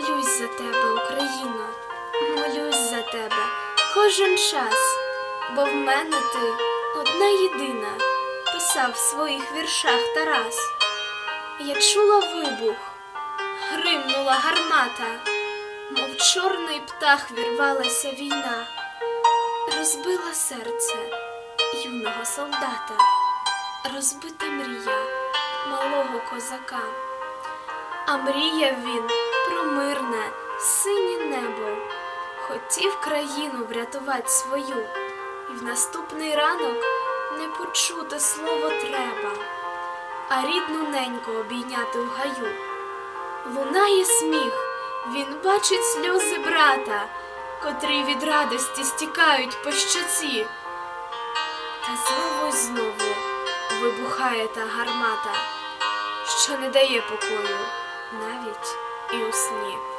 молюсь за тебе, Україно, молюсь за тебе кожен час, бо в мене ти одна єдина, писав в своїх віршах Тарас. Я чула вибух, гримнула гармата, мов чорний птах вірвалася війна, розбила серце юного солдата, розбита мрія малого козака, а мріяв він мирне, синє небо, хотів країну врятувати свою, і в наступний ранок не почути слово треба, а рідну неньку обійняти в гаю. Лунає сміх, він бачить сльози брата, котрі від радості стікають по щоці. Та знову й знову вибухає та гармата, що не дає покою навіть і у сні.